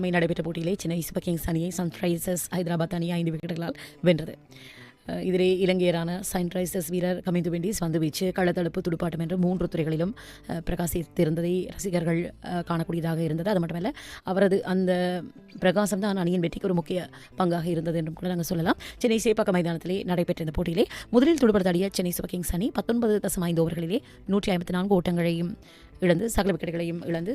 நடைபெற்ற போட்டியிலே Chennai super Kings அணியை சன்ரைசர்ஸ் ஹைதராபாத் அணியை ஐந்து விக்கெட்டுகளால் வென்றது. இதிலே இலங்கையரான சன்ரைசர்ஸ் வீரர் கமிந்து வெண்டிஸ் வந்து வீச்சு கள்ளத்தடுப்பு துடுப்பாட்டம் என்ற மூன்று துறைகளிலும் பிரகாசித்திருந்ததை ரசிகர்கள் காணக்கூடியதாக இருந்தது. அது மட்டுமல்ல அவரது அந்த பிரகாசம் தான் அணியின் வெற்றிக்கு ஒரு முக்கிய பங்காக இருந்தது என்றும் கூட நாங்கள் சொல்லலாம். சென்னை சேப்பாக்க மைதானத்திலே நடைபெற்ற இந்த போட்டியிலே முதலில் துடுப்படுத்தாடிய சென்னை சூப்பர் கிங்ஸ் அணி பத்தொன்பது தசம் ஐந்து ஓவர்களிலே நூற்றி ஐம்பத்தி நான்கு ஓட்டங்களையும் இழந்து சகல விக்கெட்டுகளையும் இழந்து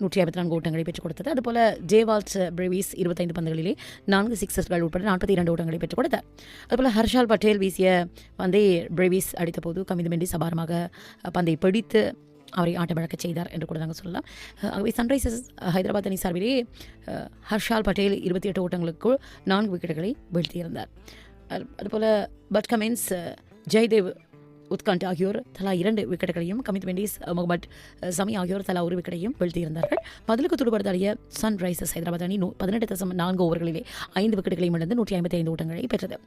நூற்றி ஐம்பத்தி நான்கு ஓட்டங்களை பெற்றுக் கொடுத்தது. அதுபோல ஜேவால்ஸ் பிரேவிஸ் இருபத்தைந்து பந்துகளிலே நான்கு சிக்ஸர்கள் உட்பட நாற்பத்தி இரண்டு ஓட்டங்களை பெற்றுக் கொடுத்தார். அதுபோல ஹர்ஷால் பட்டேல் வீசிய பந்தை பிரேவிஸ் அடித்தபோது போது மெண்டி சபாரமாக பந்தை பிடித்து அவரை ஆட்டமிழக்கச் செய்தார் என்று கூட நாங்கள் சொல்லலாம். ஆகவே சன்ரைசர்ஸ் ஹைதராபாத் அணி சார்பிலே ஹர்ஷால் பட்டேல் இருபத்தி எட்டு ஓட்டங்களுக்குள் நான்கு விக்கெட்டுகளை வீழ்த்தியிருந்தார். அது- அதுபோல பட் கமின்ஸ் ஜெய்தேவ் உத்கண்ட் ஆகியோர் தலா இரண்டு விக்கெட்டுகளையும் கமித் மெண்டிஸ் முகமது சமி ஆகியோர் தலா ஒரு விக்கெட்டையும் வீழ்த்தியிருந்தார்கள். பதிலுக்கு துடுபடுத்தாடிய சன்ரைசர்ஸ் ஹைதராபாத் அணி பதினெட்டு தசம் நான்கு ஓவர்களிலே ஐந்து விக்கெட்டுகளையும் இழந்து நூற்றி ஐம்பத்தி ஐந்து ஓட்டங்களை பெற்றது.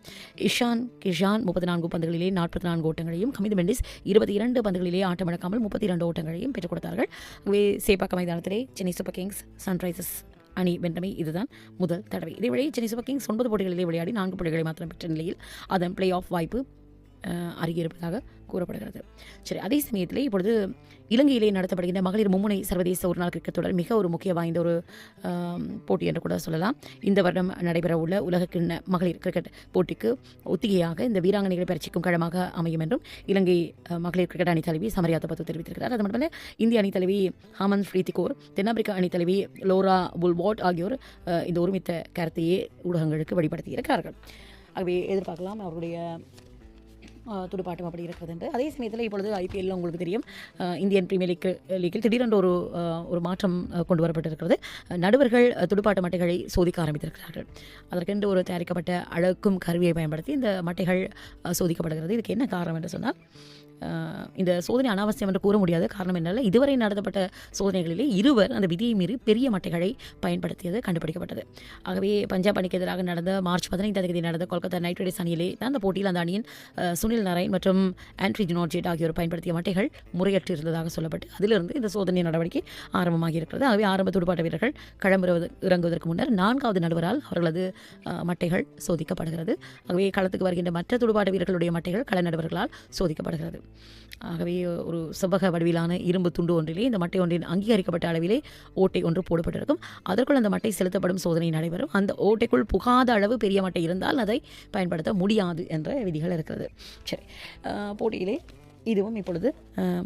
இஷான் கிஷான் முப்பத்தி நான்கு பந்துகளிலே நாற்பத்தி நான்கு ஓட்டங்களையும் கமித் மெண்டிஸ் இருபத்தி இரண்டு பந்துகளிலே ஆட்டமிழக்காமல் முப்பத்தி இரண்டு ஓட்டங்களையும் பெற்றுக் கொடுத்தார்கள். ஆகவே சேப்பாக்க மைதானத்திலே சென்னை சூப்பர் கிங்ஸ் சன்ரைசர்ஸ் அணி வென்றமை இதுதான் முதல் தடவை. இதேவேளை சென்னை சூப்பர் கிங்ஸ் ஒன்பது போட்டிகளிலே விளையாடி நான்கு புள்ளிகளை மாத்திரம் பெற்ற நிலையில் அதன் பிளே ஆஃப் வாய்ப்பு அஹ், அருகே இருப்பதாக கூறப்படுகிறது. சரி அதே சமயத்தில் இப்பொழுது இலங்கையிலே நடத்தப்படுகின்ற மகளிர் மும்முனை சர்வதேச ஒருநாள் கிரிக்கெட் தொடர் மிக ஒரு முக்கிய வாய்ந்த ஒரு போட்டி என்று கூட சொல்லலாம். இந்த வருடம் நடைபெற உள்ள உலகக்கிண்ண மகளிர் கிரிக்கெட் போட்டிக்கு ஒத்திகையாக இந்த வீராங்கனைகளை பயிற்சிக்கும் களமாக அமையும் என்றும் இலங்கை மகளிர் கிரிக்கெட் அணி தலைவி சமரியாத பத்து தெரிவித்திருக்கிறார். அது மட்டுமல்ல இந்திய அணி தலைவி ஹாமந்த் ஃப்ரீத்திகோர் தென்னாப்பிரிக்க அணி தலைவி லோரா புல்வாட் ஆகியோர் இந்த ஒருமித்த கருத்தையே ஊடகங்களுக்கு வெளிப்படுத்தியிருக்கிறார்கள். ஆகவே எதிர்பார்க்கலாம் அவருடைய துடுப்பாட்டம் அப்படி இருக்கிறது அதே சமயத்தில் இப்பொழுது ஐபிஎல்ல உங்களுக்கு தெரியும் இந்தியன் பிரீமியர் லீக் லீக்கில் திடீரென்று ஒரு ஒரு மாற்றம் கொண்டு வரப்பட்டிருக்கிறது நடுவர்கள் துடுப்பாட்ட மட்டைகளை சோதிக்க ஆரம்பித்திருக்கிறார்கள். அதற்கென்று ஒரு தயாரிக்கப்பட்ட அழகும் கருவியை பயன்படுத்தி இந்த மட்டைகள் சோதிக்கப்படுகிறது. இதுக்கு என்ன காரணம் என்று சொன்னால் இந்த சோதனை அனாவசியம் என்று கூற முடியாது காரணம் என்னால் இதுவரை நடத்தப்பட்ட சோதனைகளிலே இருவர் அந்த விதியை மீறி பெரிய மட்டைகளை பயன்படுத்தியது கண்டுபிடிக்கப்பட்டது. ஆகவே பஞ்சாப் அணிக்கு எதிராக நடந்த மார்ச் பதினைந்தாம் தேதி நடந்த கொல்கத்தா நைட் ரைடர்ஸ் அணியிலே தான் அந்த போட்டியில் அந்த அணியின் அஹ், சுனில் நாராயண் மற்றும் ஆண்ட்ரி ஜினோர்ஜேட் ஆகியோர் பயன்படுத்திய மட்டைகள் முறையற்று இருந்ததாக சொல்லப்பட்டு அதிலிருந்து இந்த சோதனை நடவடிக்கை ஆரம்பமாக இருக்கிறது ஆகவே ஆரம்ப துடுப்பாட்ட வீரர்கள் களமிறவது இறங்குவதற்கு முன்னர் நான்காவது நடுவரால் அவர்களது மட்டைகள் சோதிக்கப்படுகிறது. ஆகவே களத்துக்கு வருகின்ற மற்ற துடுப்பாட்ட வீரர்களுடைய மட்டைகள் கள நடுவர்களால் சோதிக்கப்படுகிறது. ஆகவே ஒரு செவ்வக வடிவிலான இரும்பு துண்டு ஒன்றிலே இந்த மட்டை ஒன்றின் அங்கீகரிக்கப்பட்ட அளவிலே ஓட்டை ஒன்று போடப்பட்டிருக்கும். அதற்குள் அந்த மட்டை செலுத்தப்படும் சோதனை நடைபெறும். அந்த ஓட்டைக்குள் புகாத அளவு பெரிய மட்டை இருந்தால் அதை பயன்படுத்த முடியாது என்ற விதிகள் இருக்கிறது. சரி. போட்டியிலே இதுவும் இப்பொழுது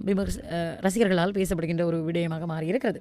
விமர்ச ரசிகர்களால் பேசப்படுகின்ற ஒரு விடயமாக மாறியிருக்கிறது.